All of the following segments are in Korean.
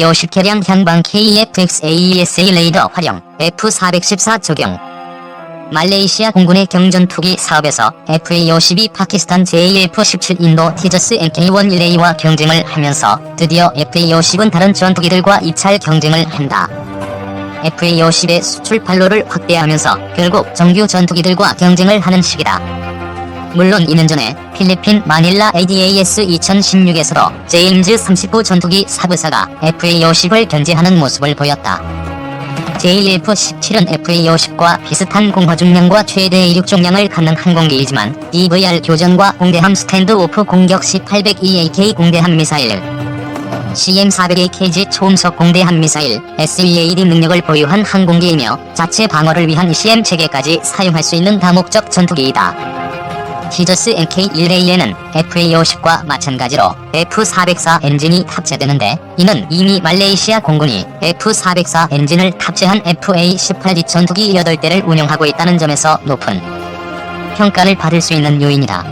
F-50 개량 향방 KF-X AESA 레이더 활용 F-414 적용 말레이시아 공군의 경전 투기 사업에서 FA-52 파키스탄 JF-17 인도 티저스 MK-1 릴레이와 경쟁을 하면서 드디어 FA-50은 다른 전투기들과 입찰 경쟁을 한다. FA-50의 수출 판로를 확대하면서 결국 정규 전투기들과 경쟁을 하는 시기다. 물론 이는 전에 필리핀 마닐라 ADAS 2016에서도 제임즈 39 전투기 사부사가 FA-50을 견제하는 모습을 보였다. JF-17은 FA-50과 비슷한 공허 중량과 최대 이륙 중량을 갖는 항공기이지만 DVR 교전과 공대함 스탠드오프 공격 시 802AK 공대함 미사일 CM400AKG 초음속 공대함 미사일 SEAD 능력을 보유한 항공기이며 자체 방어를 위한 CM 체계까지 사용할 수 있는 다목적 전투기이다. 티저스 NK1A에는 FA-50과 마찬가지로 F-404 엔진이 탑재되는데 이는 이미 말레이시아 공군이 F-404 엔진을 탑재한 FA-18D 전투기 8대를 운영하고 있다는 점에서 높은 평가를 받을 수 있는 요인이다.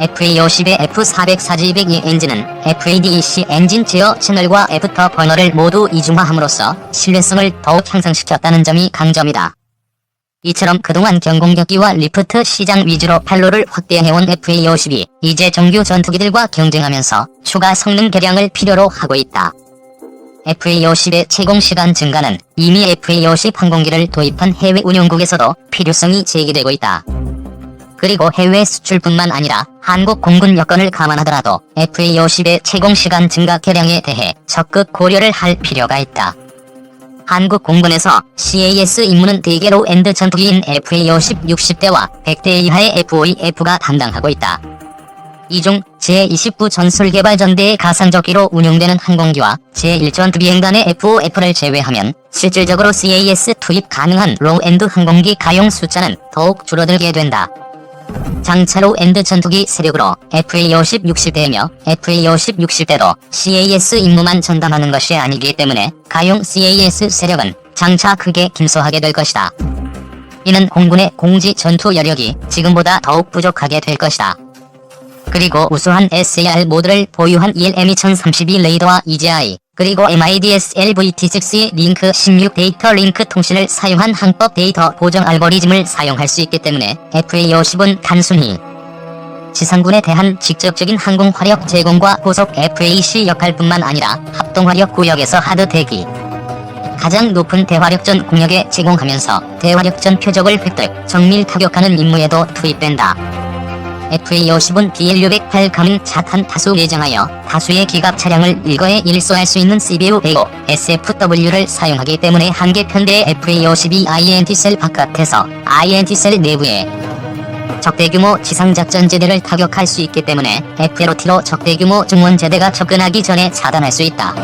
FA-50의 F-404G202 엔진은 FADEC 엔진 제어 채널과 애프터 버너를 모두 이중화함으로써 신뢰성을 더욱 향상시켰다는 점이 강점이다. 이처럼 그동안 경공격기와 리프트 시장 위주로 판로를 확대해온 FA-50이 이제 정규 전투기들과 경쟁하면서 추가 성능 개량을 필요로 하고 있다. FA-50의 채공시간 증가는 이미 FA-50 항공기를 도입한 해외 운용국에서도 필요성이 제기되고 있다. 그리고 해외 수출뿐만 아니라 한국 공군 여건을 감안하더라도 FA-50의 채공시간 증가 개량에 대해 적극 고려를 할 필요가 있다. 한국 공군에서 CAS 임무는 대개로 엔드 전투기인 FA-50 60대와 100대 이하의 F-5F가 담당하고 있다. 이 중 제29 전술개발전대의 가상적기로 운용되는 항공기와 제1전투 비행단의 F-5F를 제외하면 실질적으로 CAS 투입 가능한 로우-엔드 항공기 가용 숫자는 더욱 줄어들게 된다. 장차로 엔드 전투기 세력으로 FA-50 60대이며 FA-50 60대도 CAS 임무만 전담하는 것이 아니기 때문에 가용 CAS 세력은 장차 크게 김소하게 될 것이다. 이는 공군의 공지 전투 여력이 지금보다 더욱 부족하게 될 것이다. 그리고 우수한 SAR 모드를 보유한 E ELM2032 레이더와 EGI 그리고 MIDS LVT6의 링크 16 데이터 링크 통신을 사용한 항법 데이터 보정 알고리즘을 사용할 수 있기 때문에 FA-50은 단순히 지상군에 대한 직접적인 항공 화력 제공과 고속 FAC 역할뿐만 아니라 합동 화력 구역에서 하드 대기 가장 높은 대화력전 공역에 제공하면서 대화력전 표적을 획득, 정밀 타격하는 임무에도 투입된다. FA-50은 BL-608 가능 자탄 다수 내장하여 다수의 기갑 차량을 일거에 일소할 수 있는 CBU-105 SFW를 사용하기 때문에 한 개 편대의 FA-52 INT-셀 바깥에서 INT-셀 내부에 적대규모 지상작전제대를 타격할 수 있기 때문에 FLOT로 적대규모 중원제대가 접근하기 전에 차단할 수 있다.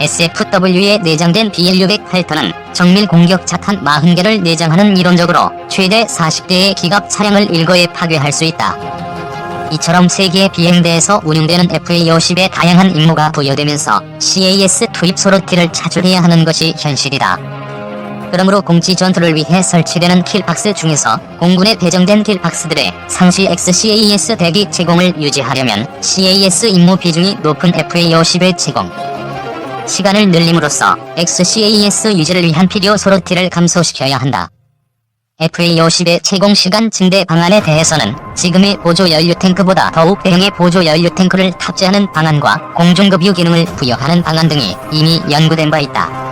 SFW에 내장된 BL-608ton은 정밀 공격 자탄 40개를 내장하는 이론적으로 최대 40대의 기갑 차량을 일거에 파괴할 수 있다. 이처럼 세계 비행대에서 운용되는 FA-50의 다양한 임무가 부여되면서 CAS 투입 소로티를 차출해야 하는 것이 현실이다. 그러므로 공지 전투를 위해 설치되는 킬박스 중에서 공군에 배정된 킬박스들의 상시 XCAS 대기 제공을 유지하려면 CAS 임무 비중이 높은 FA-50의 제공, 시간을 늘림으로써 XCAS 유지를 위한 필요 소로티를 감소시켜야 한다. FA-50의 채공시간 증대 방안에 대해서는 지금의 보조 연료 탱크보다 더욱 대형의 보조 연료 탱크를 탑재하는 방안과 공중급유 기능을 부여하는 방안 등이 이미 연구된 바 있다.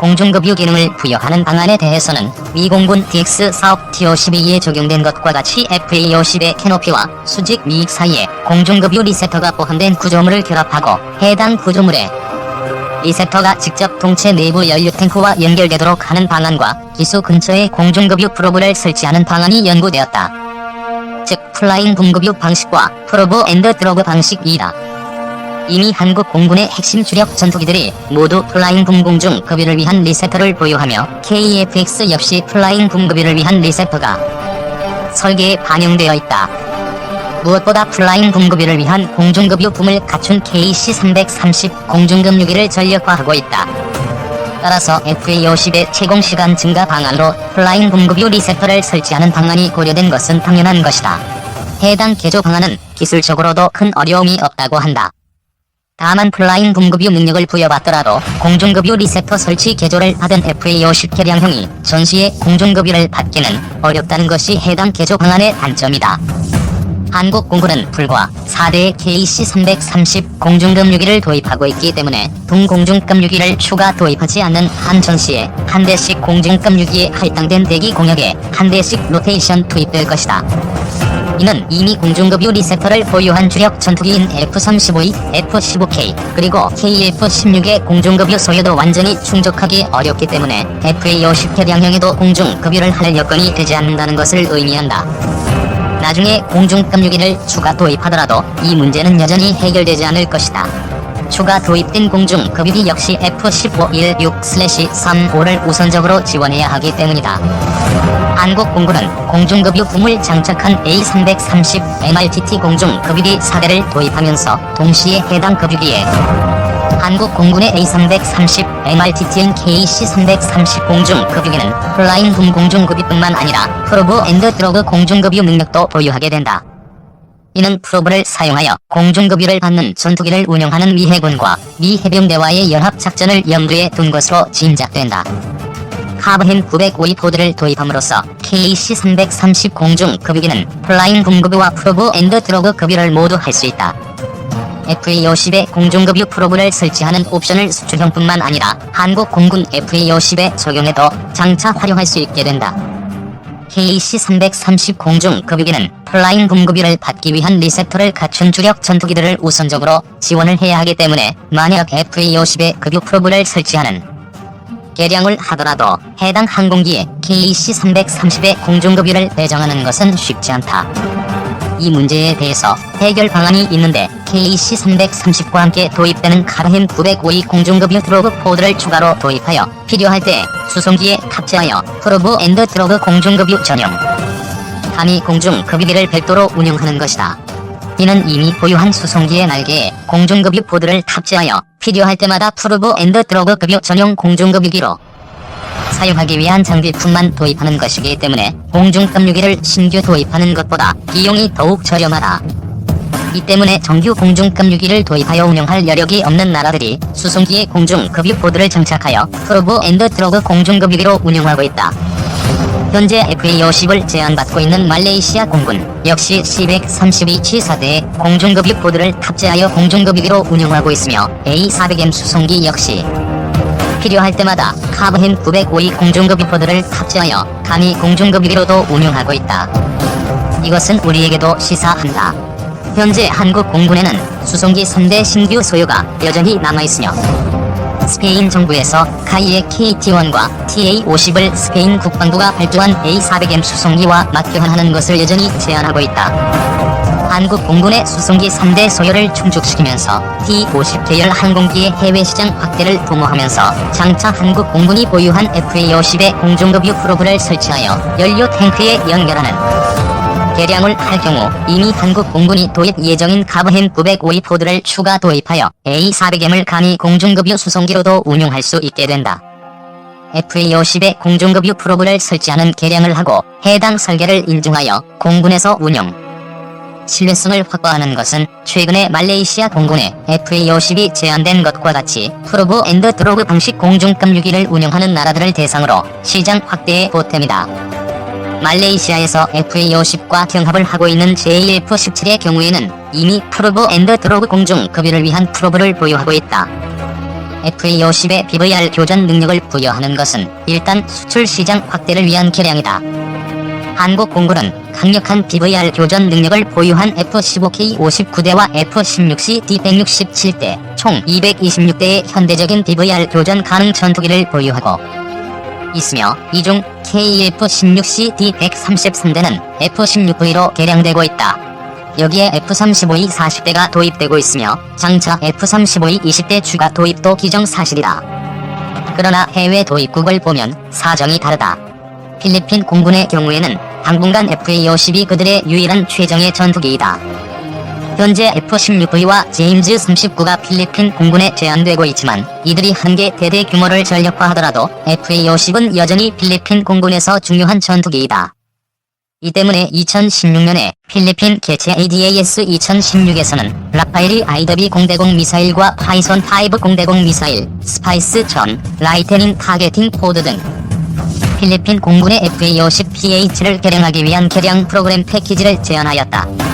공중급유 기능을 부여하는 방안에 대해서는 미 공군 DX 사업 TO12에 적용된 것과 같이 FA-50의 캐노피와 수직 미익 사이에 공중급유 리세터가 포함된 구조물을 결합하고 해당 구조물에 리셉터가 직접 동체 내부 연료 탱크와 연결되도록 하는 방안과 기수 근처에 공중급유 프로브를 설치하는 방안이 연구되었다. 즉 플라잉 붐급유 방식과 프로브 앤드 드로그 방식이다. 이미 한국 공군의 핵심 주력 전투기들이 모두 플라잉 붐공중 급유를 위한 리셉터를 보유하며 KF-X 역시 플라잉 붐급유를 위한 리셉터가 설계에 반영되어 있다. 무엇보다 플라잉 붐급유를 위한 공중급유 붐을 갖춘 KC-330 공중급유기를 전력화하고 있다. 따라서 FA-50의 채공시간 증가 방안으로 플라잉 붐급유 리셉터를 설치하는 방안이 고려된 것은 당연한 것이다. 해당 개조 방안은 기술적으로도 큰 어려움이 없다고 한다. 다만 플라잉 분급유 능력을 부여받더라도 공중급유 리셉터 설치 개조를 받은 FA-50 개량형이 전시에 공중급유를 받기는 어렵다는 것이 해당 개조 방안의 단점이다. 한국 공군은 불과 4대의 KC-330 공중급유기를 도입하고 있기 때문에 동공중급유기를 추가 도입하지 않는 한 전시에 한 대씩 공중급유기에 할당된 대기 공역에 한 대씩 로테이션 투입될 것이다. 이는 이미 공중급유 리셉터를 보유한 주력 전투기인 F-35E, F-15K, 그리고 KF-16의 공중급유 소요도 완전히 충족하기 어렵기 때문에 FA-50 개량형에도 공중급유를 할 여건이 되지 않는다는 것을 의미한다. 나중에 공중급유기를 추가 도입하더라도 이 문제는 여전히 해결되지 않을 것이다. 추가 도입된 공중급유기 역시 F-1516-3-5를 우선적으로 지원해야 하기 때문이다. 한국 공군은 공중급유 붐을 장착한 A330 MRTT 공중급유기 4대를 도입하면서 동시에 해당 급유기에 한국 공군의 A330 MRTTN KC330 공중급유기는 플라잉 붐 공중급유뿐만 아니라 프로브 앤드 드로그 공중급유 능력도 보유하게 된다. 이는 프로브를 사용하여 공중급유를 받는 전투기를 운영하는 미 해군과 미 해병대와의 연합작전을 염두에 둔 것으로 짐작된다. 카브햄 952 포드를 도입함으로써 KC-330 공중급유기는 플라잉 붐급유와 프로브 앤드 드로그 급유를 모두 할 수 있다. FA-50에 공중급유 프로브를 설치하는 옵션을 수출형뿐만 아니라 한국 공군 FA-50에 적용해도 장차 활용할 수 있게 된다. KC-330 공중급유기는 플라잉 붐급유를 받기 위한 리셉터를 갖춘 주력 전투기들을 우선적으로 지원을 해야 하기 때문에 만약 FA-50에 급유 프로브를 설치하는 개량을 하더라도 해당 항공기에 KC-330의 공중급유를 배정하는 것은 쉽지 않다. 이 문제에 대해서 해결 방안이 있는데 KC-330과 함께 도입되는 카르햄 952 공중급유 드로그 포드를 추가로 도입하여 필요할 때 수송기에 탑재하여 프로브 앤드 드로그 공중급유 전용 함이 공중급유기를 별도로 운영하는 것이다. 이는 이미 보유한 수송기의 날개에 공중급유 포드를 탑재하여 필요할 때마다 프로브 앤드 드로그 급유 전용 공중급유기로 사용하기 위한 장비품만 도입하는 것이기 때문에 공중급유기를 신규 도입하는 것보다 비용이 더욱 저렴하다. 이 때문에 정규 공중급유기를 도입하여 운영할 여력이 없는 나라들이 수송기에 공중급유 포드를 장착하여 프로브 앤드 드로그 공중급유기로 운영하고 있다. 현재 FA-50을 제한받고 있는 말레이시아 공군 역시 C-132 치사대에 공중급유 포드를 탑재하여 공중급유기로 운영하고 있으며 A-400M 수송기 역시 필요할 때마다 카브햄 952 공중급유 포드를 탑재하여 감히 공중급유기로도 운영하고 있다. 이것은 우리에게도 시사한다. 현재 한국 공군에는 수송기 3대 신규 소요가 여전히 남아있으며 스페인 정부에서 카이의 KT-1과 TA-50을 스페인 국방부가 발주한 A400M 수송기와 맞교환하는 것을 여전히 제한하고 있다. 한국 공군의 수송기 3대 소요를 충족시키면서 T-50 계열 항공기의 해외 시장 확대를 도모하면서 장차 한국 공군이 보유한 FA-50의 공중급유 프로브를 설치하여 연료 탱크에 연결하는 개량을 할 경우 이미 한국 공군이 도입 예정인 카브햄 952 포드를 추가 도입하여 A400M을 감히 공중급유 수송기로도 운용할 수 있게 된다. FA-50에 공중급유 프로브를 설치하는 개량을 하고 해당 설계를 인증하여 공군에서 운영, 신뢰성을 확보하는 것은 최근에 말레이시아 공군의 FA-50이 제한된 것과 같이 프로브 앤드 드로그 방식 공중급 유기를 운영하는 나라들을 대상으로 시장 확대의 보탬이다. 말레이시아에서 FA-50과 경합을 하고 있는 JF-17의 경우에는 이미 프로브 앤드 드로그 공중 급유를 위한 프로브를 보유하고 있다. FA-50의 BVR 교전 능력을 부여하는 것은 일단 수출 시장 확대를 위한 개량이다. 한국 공군은 강력한 BVR 교전 능력을 보유한 F-15K 59대와 F-16C D-167대 총 226대의 현대적인 BVR 교전 가능 전투기를 보유하고 있으며 이 중 KF-16C D-133대는 F-16V로 개량되고 있다. 여기에 F-35E 40대가 도입되고 있으며 장차 F-35E 20대 추가 도입도 기정사실이다. 그러나 해외 도입국을 보면 사정이 다르다. 필리핀 공군의 경우에는 당분간 FA-50이 그들의 유일한 최정예 전투기이다. 현재 F-16V와 제임즈 39가 필리핀 공군에 제한되고 있지만 이들이 한개 대대 규모를 전력화하더라도 FA-50은 여전히 필리핀 공군에서 중요한 전투기이다. 이 때문에 2016년에 필리핀 개최 ADAS 2016에서는 라파엘이 아이더비 공대공 미사일과 파이손 5 공대공 미사일, 스파이스 전, 라이테닝 타겟팅 포드 등 필리핀 공군의 FA-50PH를 개량하기 위한 개량 프로그램 패키지를 제안하였다.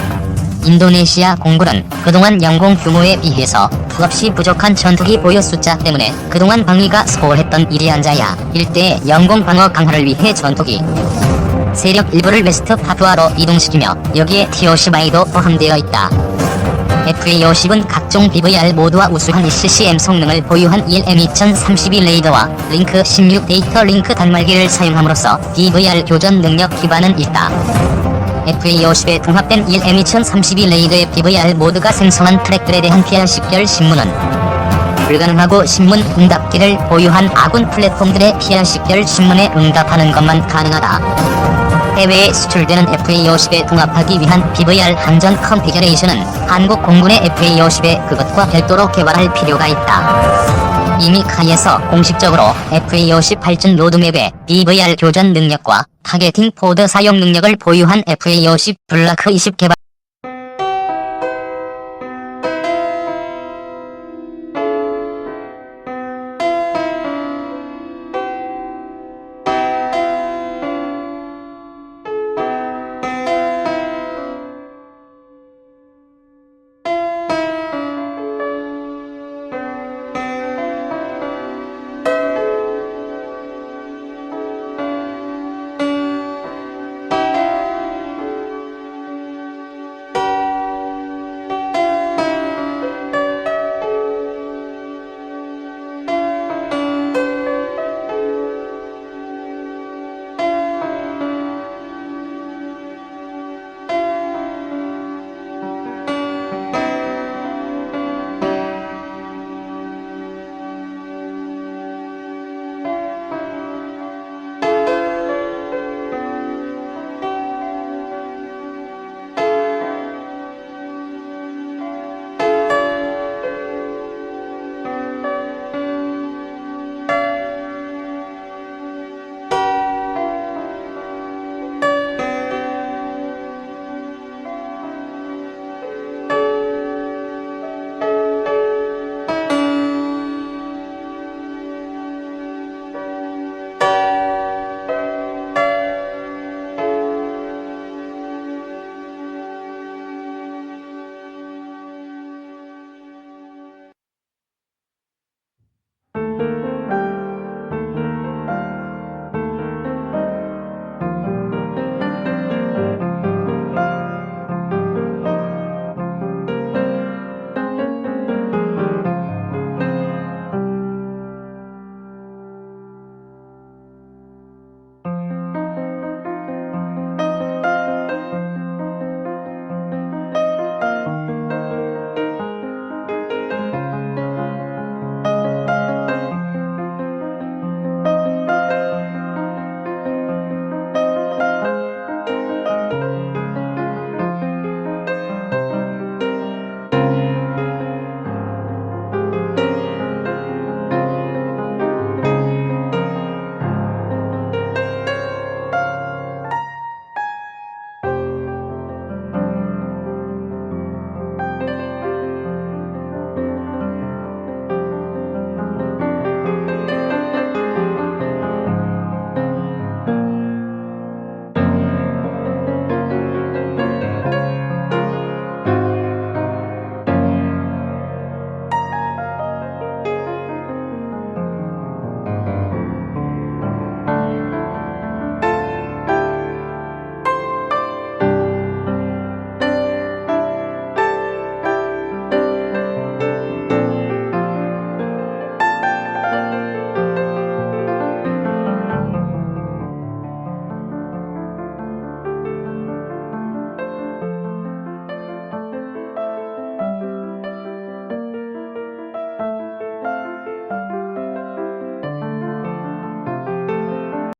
인도네시아 공군은 그동안 영공 규모에 비해서 턱없이 부족한 전투기 보유 숫자 때문에 그동안 방위가 소홀했던 일이 앉아야 일대의 영공 방어 강화를 위해 전투기 세력 일부를 웨스트 파푸아로 이동시키며 여기에 T-50I도 포함되어 있다. FA-50은 각종 BVR 모드와 우수한 ECCM 성능을 보유한 1M2032 레이더와 링크 16 데이터 링크 단말기를 사용함으로써 BVR 교전 능력 기반은 있다. FA-50에 통합된 1M2032 레이더의 BVR 모드가 생성한 트랙들에 대한 PR 식별 신문은 불가능하고 신문 응답기를 보유한 아군 플랫폼들의 PR 식별 신문에 응답하는 것만 가능하다. 해외에 수출되는 FA-50에 통합하기 위한 BVR 한전 컨피겨레이션은 한국 공군의 FA-50에 그것과 별도로 개발할 필요가 있다. 이미 카이에서 공식적으로 FA-50 발전 로드맵에 BVR 교전 능력과 타겟팅 포드 사용 능력을 보유한 FA-50 블라크 20 개발